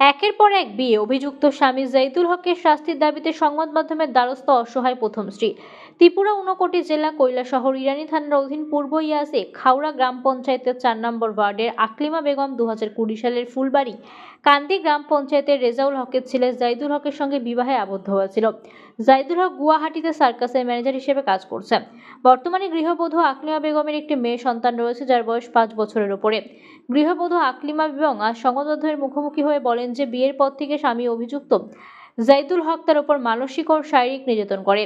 একের পর এক বিয়ে, অভিযুক্ত স্বামী জাইদুল হকের শাস্তির দাবিতে সংবাদ মাধ্যমের দ্বারস্থ অসহায় প্রথম স্ত্রী। ত্রিপুরা উনকোটি জেলা কৈলাসহর ইরানি থানার অধীন পূর্ব ইয়াসে, খাওড়া গ্রাম পঞ্চায়েতের চার নম্বর ওয়ার্ডের আকলিমা বেগম দু সালের ফুলবাড়ি কান্দি গ্রাম পঞ্চায়েতের রেজাউল হকের ছেলে জাইদুল হকের সঙ্গে বিবাহে আবদ্ধ হয়েছিল। জাইদুল হক গুয়াহাটিতে সার্কাসের ম্যানেজার হিসেবে কাজ করছেন বর্তমানে গৃহবধূ আকলিমা বেগমের একটি মেয়ে সন্তান রয়েছে যার বয়স পাঁচ বছরের ওপরে গৃহবধূ আকলিমা বেগম আজ সংবাদমাধ্যমের মুখোমুখি হয়ে বলেন যে, বিয়ের পর থেকে স্বামী অভিযুক্ত। জাইদুল হক তার উপর মানসিক ও শারীরিক নির্যাতন করে।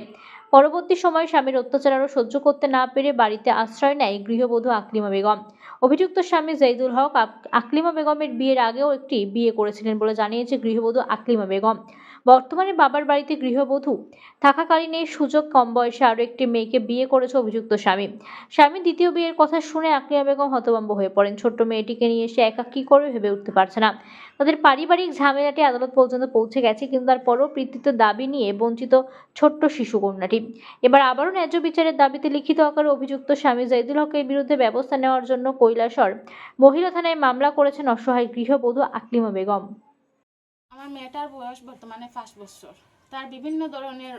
পরবর্তী সময়ে স্বামীর অত্যাচার আরও সহ্য করতে না পেরে বাড়িতে আশ্রয় নেয় গৃহবধূ আকলিমা বেগম। অভিযুক্ত স্বামী জাইদুল হক আক- আকলিমা বেগমের বিয়ের আগেও একটি বিয়ে করেছিলেন বলে জানিয়েছে গৃহবধূ আকলিমা বেগম। বর্তমানে বাবার বাড়িতে গৃহবধূ। থাকাকালীন এই সুযোগ কম বয়সে আরও একটি মেয়েকে বিয়ে করেছে অভিযুক্ত স্বামী। স্বামী দ্বিতীয় বিয়ের কথা শুনে আকলিমা বেগম হতভম্ব হয়ে পড়েন। ছোট্ট মেয়েটিকে নিয়ে এসে একা কী করবে ভেবে উঠতে পারছে না। তাদের পারিবারিক ঝামেলাটি আদালত পর্যন্ত পৌঁছে গেছে, কিন্তু তারপরও প্রীতিত দাবি নিয়ে বঞ্চিত ছোট্ট শিশু কন্যাটি। এবার আবারও ন্যায্য বিচারের দাবিতে লিখিত আকারে অভিযুক্ত স্বামী জাইদুল হকের বিরুদ্ধে ব্যবস্থা নেওয়ার জন্য কৈলাসর মহিলা থানায় মামলা করেছেন অসহায় গৃহবধূ আকলিমা বেগম। আমার মেয়েটার বয়স বর্তমানে পাঁচ বছর। তার বিভিন্ন ধরনের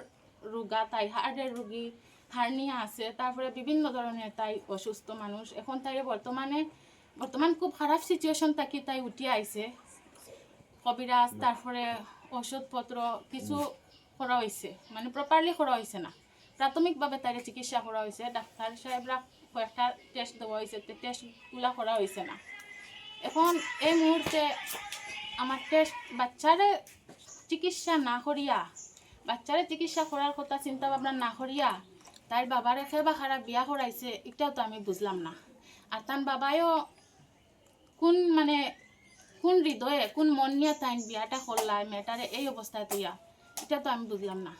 রোগা, তাই হার্টের রুগী, হার্নিয়া আছে, তারপরে বিভিন্ন ধরনের তাই অসুস্থ মানুষ। এখন তাই বর্তমানে, বর্তমান খুব খারাপ সিচুয়েশন থাকি তাই উঠে আইছে। কবিরাজ, তারপরে ওষুধপত্র কিছু করা হয়েছে মানে প্রপারলি করা হয়েছে না। প্রাথমিকভাবে তার চিকিৎসা করা হয়েছে ডাক্তার সাহেবরা কয়েকটা টেস্ট দেওয়া হয়েছে টেস্টগুলা করা হয়েছে না। এখন এই মুহূর্তে টেস্ট বাচ্চারে চিকিৎসা না করিয়া, বাচ্চারে চিকিৎসা করার কথা চিন্তা ভাবনা না করিয়া তার বাবার একে বা খারাপ বিয়া করাইছে এটাও তো আমি বুঝলাম না। আর তার বাবায়ও কোন মানে কোন হৃদয়ে, কোন মন নিয়ে তাই বিয়াটা করলায় মেয়েটারে এই অবস্থায় তুইয়া এটা তো আমি বুঝলাম না।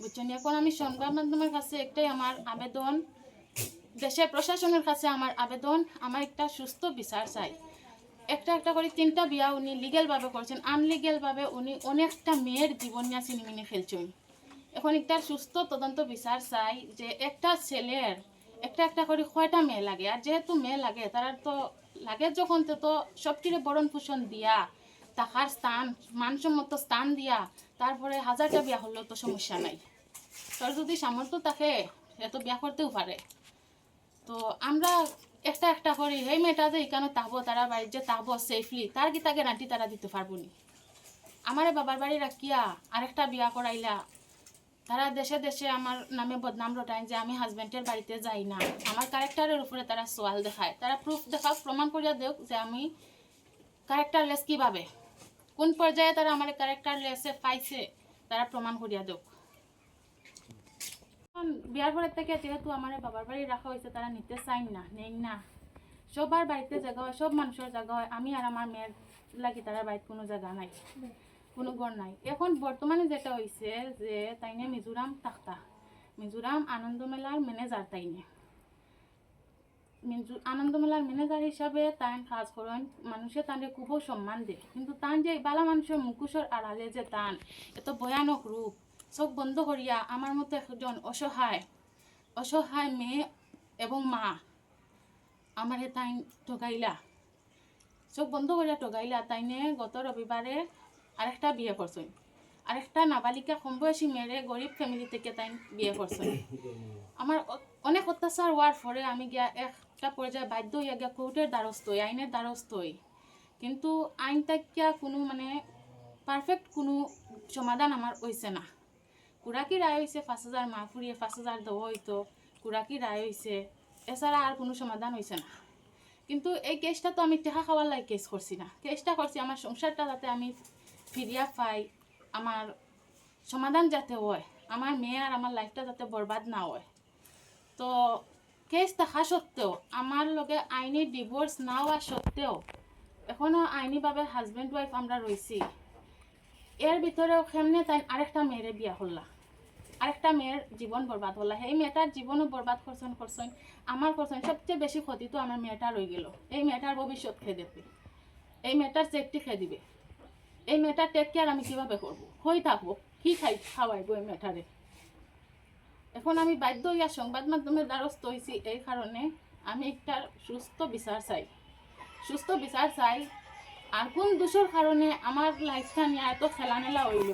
বুঝছেন এখন আমি সংবাদ মাধ্যমের কাছে একটাই আমার আবেদন দেশের প্রশাসনের কাছে আমার আবেদন আমার একটা সুস্থ বিচার চাই। একটা একটা করে তিনটা বিয়া উনি লিগেলভাবে করছেন আনলিগেলভাবে উনি অনেকটা মেয়ের জীবন নিয়ে চিনিমিনি খেলছেন এখন একটা সুস্থ তদন্ত বিচার চাই যে একটা ছেলের একটা একটা করে কয়টা মেয়ে লাগে। আর যেহেতু মেয়ে লাগে, তারা তো লাগে যখন তো সবটিরে বরণ পোষণ দিয়া, তাহার স্থান, মানসম্মত স্থান দিয়া, তারপরে হাজারটা বিয়া হলেও তো সমস্যা নাই। তার যদি সামর্থ্য থাকে, সে তো বিয়া করতেও পারে। তো আমরা একটা একটা করি, এই মেয়েটা যে এখানে তাবো, তারা বাড়ির যে তাবো সেফলি তার কি তাকে রান্টি তারা দিতে পারব নি? আমারে বাবার বাড়ি রাখিয়া আরেকটা বিয়া করাইলা। তারা দেশে দেশে আমার নামে বদনাম রটায় যে আমি হাজবেন্ডের বাড়িতে যাই না। আমার ক্যারেক্টারের উপরে তারা সোয়াল দেখায়। তারা প্রুফ দেখাও, প্রমাণ করিয়া দেখ যে আমি ক্যারেক্টারলেস কীভাবে। কোন পর্যায়ে তারা আমার ক্যারেক্টারলেসে পাইছে, তারা প্রমাণ করিয়া দেখ বিয়ার পরের থেকে, যেহেতু আমার বাবার বাড়ি রাখা হয়েছে তারা নিতে চাই না নেই না। সবার বাড়িতে জায়গা হয়, সব মানুষের জায়গা হয়। আমি আর আমার মেয়ের লাগি তারা বাড়িতে কোনো জায়গা নাই, কোনো ঘর নাই। এখন বর্তমানে যেটা হয়েছে যে তাইনে মিজোরাম থাকতা মিজোরাম আনন্দ মেলার ম্যানেজার তাইনে। মিজো- আনন্দ মেলার ম্যানেজার হিসাবে তাই কাজ করেন মানুষে তাকে খুবও সম্মান দেয়। কিন্তু তান যে বালা মানুষের মুখোশের আড়ালে যে তান এত ভয়ানক রূপ চোখ বন্ধ করিয়া আমার মতো একজন অসহায় অসহায় মেয়ে এবং মা আমারে তাই ঠগাইলা। চোখ বন্ধ করিয়া ঠগাইলা, তাইনে গত রবিবারে আরেকটা বিয়ে করছেন আরেকটা নাবালিকা কম বয়সী মেয়েরে গরিব ফ্যামিলি থেকে তাই বিয়ে করছেন আমার অনেক অত্যাচার হওয়ার পরে আমি গিয়া একটা পর্যায়ে বাধ্য হইয়া গিয়া কোর্টের দ্বারস্থ হই আইনের দ্বারস্থ হই কিন্তু আইন তাকিয়া কোনো মানে পারফেক্ট কোনো সমাধান আমার হইছে না। কুড়াকি রায় হয়েছে পাঁচ হাজার মা ফুরিয়ে পাঁচ হাজার দেওয়া হইতো, কুড়াকি রায় হয়েছে এছাড়া আর কোনো সমাধান হয়েছে না। কিন্তু এই কেসটা তো আমি টেকা খাওয়ার লাগে কেস করছি না। কেসটা করছি আমার সংসারটা যাতে আমি ফিরিয়া পাই, আমার সমাধান যাতে হয়, আমার মেয়ে আর আমার লাইফটা যাতে বরবাদ না হয়। তো কেস দেখা সত্ত্বেও, আমার লগে আইনি ডিভোর্স না হওয়া সত্ত্বেও এখনও আইনিভাবে হাজব্যান্ড ওয়াইফ আমরা রয়েছি এর ভিতরেও কেমনে তাই আরেকটা মেয়েরে বিয়া হল্লা আরেকটা মেয়ের জীবন বরবাদ হল্লা সেই মেয়েটার জীবনও বরবাদ করছেন করছেন আমার করছেন সবচেয়ে বেশি ক্ষতি তো আমার মেয়েটা রয়ে গেল। এই মেয়েটার ভবিষ্যৎ খেয়ে দেবে এই মেয়েটার সেফটি খেয়ে দিবে। এই মেয়েটার টেক কেয়ার আমি কীভাবে করব? হয়ে থাকব কি খাই খাওয়াইবো এই মেয়েটারে এখন আমি বাধ্য হইয়া সংবাদ মাধ্যমের দ্বারস্থ হয়েছি এই কারণে আমি একটা সুস্থ বিচার চাই। সুস্থ বিচার চাই আর কোন দোষের কারণে আমার লাইফটা নিয়ে এত খেলামেলা হইল?